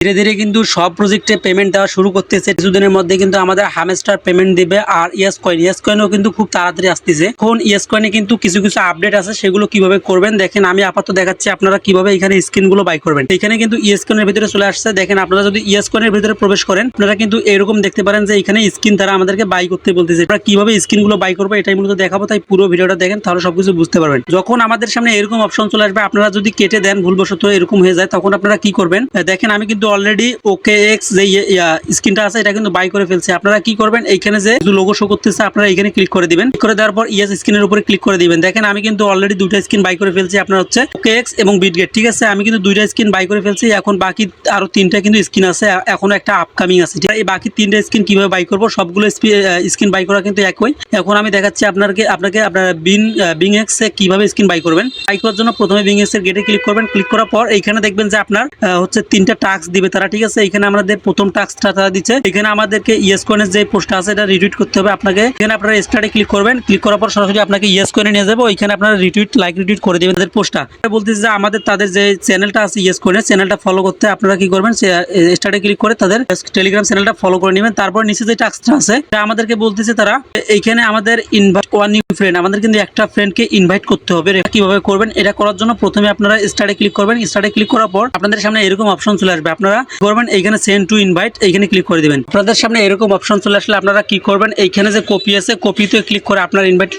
ধীরে ধীরে কিন্তু সব প্রজেক্টে পেমেন্ট দেওয়া শুরু করতেছে। কিছুদিনের মধ্যে কিন্তু আমাদের হামেস্টার পেমেন্ট দিবে আর ইয়েস কয়েন ইয়েস কয়েনও কিন্তু খুব তাড়াতাড়ি আসতেছে। এখন ইয়েস কয়েনে কিন্তু কিছু কিছু আপডেট আছে, সেগুলো কীভাবে করবেন? দেখেন, আমি আপাতত দেখাচ্ছি আপনারা কীভাবে এখানে স্ক্রিনগুলো বাই করবেন। এখানে কিন্তু ইয়েস কয়েনের ভিতরে চলে আসছে। দেখেন, আপনারা যদি ইয়েস কয়েনের ভিতরে প্রবেশ করেন, আপনারা কিন্তু এরকম দেখতে পারেন যে এখানে স্ক্রিন তারা আমাদেরকে বাই করতে বলতেছে। আপনারা কীভাবে স্ক্রিনগুলো বাই করব এটাই মূলত দেখাবো, তাই পুরো ভিডিওটা দেখেন, তাহলে সবকিছু বুঝতে পারবেন। যখন আমাদের সামনে এরকম অপশন চলে আসবে, আপনারা যদি কেটে দেন, ভুলবশত এরকম হয়ে যায়, তখন আপনারা কি করবেন? দেখেন, আমি কিন্তু অলরেডি ওকে এক্স যে স্ক্রিনটা আছে, এটা কিন্তু বাই করে ফেলছে। আপনারা কি করবেন? এইখানে যে লোগো শো করতেছে, আপনারা এখানে ক্লিক করে দিবেন। ক্লিক করে দেওয়ার পর ইয়েস স্ক্রিনের উপরে ক্লিক করে দিবেন। দেখেন, আমি কিন্তু অলরেডি দুইটা স্ক্রিন বাই করে ফেলছি। আপনার হচ্ছে ওকে এক্স এবং বিটগেট ঠিক আছে? আমি কিন্তু দুইটা স্ক্রিন বাই করে ফেলছি। এখন বাকি আরও তিনটা কিন্তু স্ক্রিন আছে। এখনও একটা আপকামিং আছে এই বাকি তিনটা স্ক্রিন কীভাবে বাই করব? সবগুলো স্ক্রিন বাই করা কিন্তু একই। এখন আমি দেখাচ্ছি আপনাকে আপনাকে, আপনার বিন বিং এক্স এ কীভাবে স্ক্রিন বাই করবেন। বাই করার জন্য প্রথমে বিং এক্সের গেটে ক্লিক করবেন। ক্লিক করার পর এইখানে দেখবেন যে আপনার হচ্ছে তিনটা টাস্ক দিবে তারা, ঠিক আছে? এখানে আমাদের প্রথম টাস্কটা তারা দিচ্ছে। এখানে আমাদেরকে ইয়েস কয়েনের যে পোস্টটা আছে, এটা রিটুইট করতে হবে আপনাকে। এখানে আপনারা স্টার্টে ক্লিক করবেন। ক্লিক করার পর সরাসরি আপনাকে ইয়েস কয়েনে নিয়ে যাব। ওইখানে আপনারা রিটুইট লাইক রিটুইট করে দেবেন তাদের পোস্টটা বলতেছে যে আমাদের, তাদের যে চ্যানেলটা আছে ইয়েস কয়েনের চ্যানেলটা ফলো করতে আপনারা কি করবেন? স্টার্টে ক্লিক করে তাদের টেলিগ্রাম চ্যানেলটা ফলো করে নেবেন। তারপর নিচে যে টাস্কটা আছে, এটা আমাদেরকে বলতেছে তারা, এইখানে আমাদের ইনভাইট ওয়ান নিউ ফ্রেন্ড আমাদের কিন্তু একটা ফ্রেন্ডকে ইনভাইট করতে হবে। কীভাবে করবেন? এটা করার জন্য প্রথমে আপনারা স্টার্টে ক্লিক করবেন। স্টার্টে ক্লিক করার পর আপনাদের সামনে এরকম অপশন চলে আসবে। আপনারা কি করবেন, এইখানে সেন্ড টু ইনভাইট এইখানে ক্লিক করে দিবেন। আপনাদের সামনে এরকম অপশন চলে আসলে আপনারা কি করবেন, এইখানে যে কপি আছে কপিতে ক্লিক করে আপনার ইনভাইট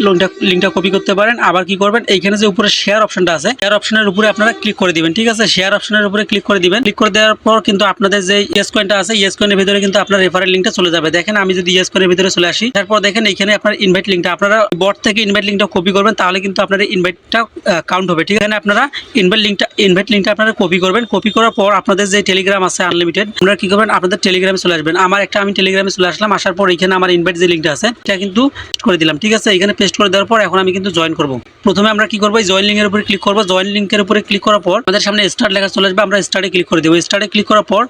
লিঙ্কটা কপি করতে পারেন। আবার কি করবেন, এইখানে যে উপরে শেয়ার অপশনটা আছে শেয়ার অপশনের উপরে আপনারা ক্লিক করে দিবেন, ঠিক আছে? শেয়ার অপশনের উপরে ক্লিক করে দিবেন। ক্লিক করে দেওয়ার পর কিন্তু আপনাদের যে ইয়েস কয়েনটা আছে ইয়েস কয়েনের ভিতরে কিন্তু আপনার রেফারেল লিঙ্কটা চলে যাবে। দেখেন, আমি যদি ইয়েস কয়েনের ভিতরে চলে আসি, তারপর দেখেন এখানে আপনার ইনভাইট লিঙ্কটা আপনারা বট থেকে ইনভাইট লিঙ্কটা কপি করবেন, তাহলে কিন্তু আপনার ইনভাইটটা কাউন্ট হবে, ঠিক আছে? আপনারা ইনভাইট লিঙ্কটা ইনভাইট লিঙ্কটা আপনারা কপি করবেন। কপি করার পর আপনাদের যে টেলিগ্রাম আছে আনলিমিটেড আপনারা কি করবেন? আপনাদের টেলিগ্রামে চলে আসবেন। আমার একটা আমি টেলিগ্রামে চলে আসলাম, আসার পর এখানে আমার ইনভাইট যে লিঙ্কটা আছে এটা কিন্তু করে দিলাম, ঠিক আছে? এখানে পেস্ট করে দেওয়ার পর এখন আমি কিন্তু জয়েন করব। প্রথমে আমরা কি করব? জয়েন লিঙ্কের উপরে ক্লিক করব। জয়েন লিঙ্কের উপরে ক্লিক করার পর আমাদের সামনে স্টার্ট লেখা চলে আসবে, আমরা স্টার্টে ক্লিক করে দেবো। স্টার্টে ক্লিক করার পর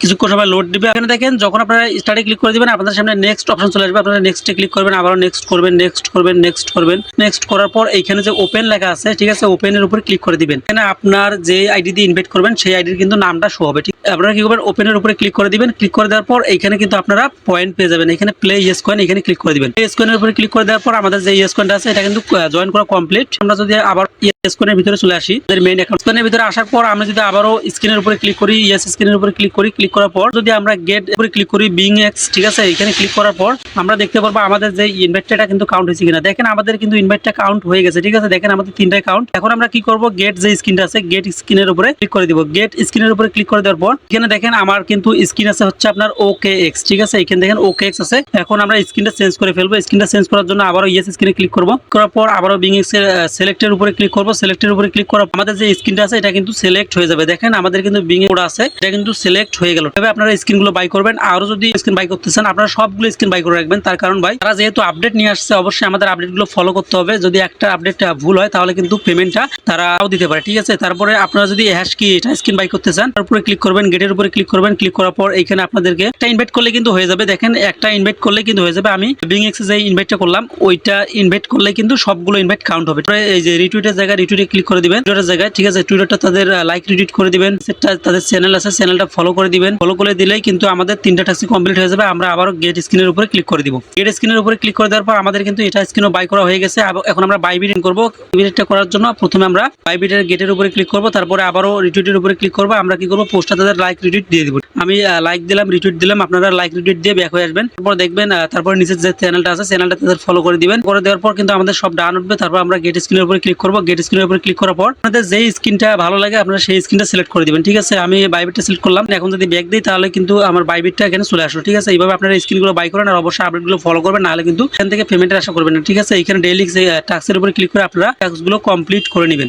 কিছুক্ষণ সময় লোড দিবে। এখানে দেখেন, যখন আপনারা স্টার্টে ক্লিক করে দিবেন, আপনাদের সামনে নেক্সট অপশন চলে আসবে। আপনারা নেক্সটে ক্লিক করবেন, আবারও নেক্সট করবেন নেক্সট করবেন নেক্সট করবেন। নেক্সট করার পর এইখানে যে ওপেন লেখা আছে, ঠিক আছে? ওপেনের উপরে ক্লিক করে দিবেন। এখানে আপনার যে আইডি দিয়ে ইনভাইট করবেন, সেই আইডির কিন্তু নামটা শো হবে, ঠিক আপনারা কি করবেন? ওপেনের উপরে ক্লিক করে দিবেন। ক্লিক করে দেওয়ার পর এখানে কিন্তু আপনারা পয়েন্ট পেয়ে যাবেন। এখানে প্লে ইয়েস কয়েন এখানে ক্লিক করে দিবেন। ইয়েস কয়েনের উপরে ক্লিক করে দেওয়ার পর আমাদের যে ইয়েস কয়েনটা আছে, এটা কিন্তু জয়েন করা কমপ্লিট আমরা যদি আবার ইয়েস কয়েনের ভিতরে চলে আসি। মেইন অ্যাকাউন্ট কয়েনের ভিতরে আসার পর আমরা যদি আবারও স্ক্রিনের উপরে ক্লিক করি ইয়েস স্ক্রিনের উপরে ক্লিক করি ক্লিক করার পর যদি আমরা গেট উপরে ক্লিক করি বিং এক্স ঠিক আছে? এখানে ক্লিক করার পর আমরা দেখতে পারব আমাদের যে ইনভাইটটা কিন্তু কাউন্ট হয়েছে কিনা। দেখেন আমাদের কিন্তু ইনভাইটটা কাউন্ট হয়ে গেছে, ঠিক আছে? দেখেন আমাদের তিনটাই কাউন্ট এখন আমরা কি করব? গেট যে স্ক্রিনটা আছে গেট স্ক্রিনের উপরে ক্লিক করে দিব। গেট স্ক্রিনের উপরে ক্লিক করে দেওয়ার পর এখানে দেখেন আমার কিন্তু স্ক্রিন আছে হচ্ছে আপনার ওকে এক্স ঠিক আছে? এখানে দেখেন ওকে এক্স আছে। এখন আমরা স্ক্রিনটা চেঞ্জ করে ফেলব। স্ক্রিনটা চেঞ্জ করার জন্য আবারও ইয়েস স্ক্রিনে ক্লিক করব। করার পর আবারও বিং এক্স সিলেক্টের উপরে ক্লিক করব। সিলেক্টের উপরে ক্লিক করার আমাদের যে স্ক্রিনটা আছে, এটা কিন্তু সিলেক্ট হয়ে যাবে। দেখেন, আমাদের কিন্তু বিং কোড আছে, এটা কিন্তু সিলেক্ট হয়ে গেল। তবে আপনারা স্ক্রিনগুলো বাই করবেন। আরও যদি স্ক্রিন বাই করতে চান, আপনারা সবগুলো স্ক্রিন বাই করে রাখবেন। তার কারণ ভাই, তারা যেহেতু আপডেট নিয়ে আসছে, অবশ্যই আমাদের আপডেটগুলো ফলো করতে হবে। যদি একটা আপডেট ভুল হয়, তাহলে কিন্তু পেমেন্টটা তারাও দিতে পারে, ঠিক আছে? তারপরে আপনারা যদি হ্যাশ কি এটা স্ক্রিন বাই করতে চান তারপরে ক্লিক করবেন গেটের উপরে ক্লিক করবেন। ক্লিক করার পর এখানে আপনাদেরকে একটা ইনভাইট করলে কিন্তু হয়ে যাবে। দেখেন, একটা ইনভাইট করলে কিন্তু হয়ে যাবে। আমি বিং এক্সে যে ইনভাইটটা করলাম, ওইটা ইনভাইট করলে কিন্তু সবগুলো ইনভাইট কাউন্ট হবে। এই যে রিটুইটের জায়গায় রিটুইটে ক্লিক করে দিবেন। টুইটারের জায়গায়, ঠিক আছে? টুইটারটা তাদের লাইক রিটুইট করে দিবেন। সেটা তাদের চ্যানেল আছে চ্যানেলটা ফলো করে দিবেন। ফলো করে দিলেই কিন্তু আমাদের তিনটা টাস্ক কমপ্লিট হয়ে যাবে। আমরা আবারও গেট স্ক্রিনের উপরে ক্লিক করে দিব। গেট স্ক্রিনের উপরে ক্লিক করে দেওয়ার পর আমাদের কিন্তু এটা স্ক্রিনও বাই করা হয়ে গেছে। এখন আমরা বাই বিডিং করব। বিডিংটা করার জন্য প্রথমে আমরা বাই বিডের গেটের উপরে ক্লিক করব। তারপরে আবারও রিটুইটের উপরে ক্লিক করব। আমরা কি করব? পোস্টটা তাদের লাইক রিটুইট দিয়ে দিব। আমি লাইক দিলাম রিটুইট দিলাম। আপনারা লাইক রিটুইট দিয়ে ব্যাক হয়ে আসবেন। তারপর দেখবেন তারপর নিচের যে চ্যানেলটা আছে চ্যানেলটা তাদের ফলো করে দিবেন। করে দেওয়ার পর কিন্তু আমাদের সব ডান উঠবে। তারপর আমরা গেট স্ক্রিনের উপরে ক্লিক করব। গেট স্ক্রিনের উপর ক্লিক করার পর আপনাদের যেই স্ক্রিনটা ভালো লাগে, আপনারা সেই স্ক্রিনটা সিলেক্ট করে দেবেন, ঠিক আছে? আমি বাইবিটটা সিলেক্ট করলাম। এখন যদি ব্যাগ দিই, তাহলে কিন্তু আমার বাইবিটটা এখানে চলে আসলো, ঠিক আছে? এইভাবে আপনারা স্ক্রিনগুলো বাই করেন আর অবশ্যই আপডেটগুলো ফলো করবেন, নাহলে কিন্তু এখান থেকে পেমেন্টের আশা করবেন না, ঠিক আছে? এখানে ডেইলি টাক্সের উপর ক্লিক করে আপনারা টাস্কগুলো কমপ্লিট করে নেবেন।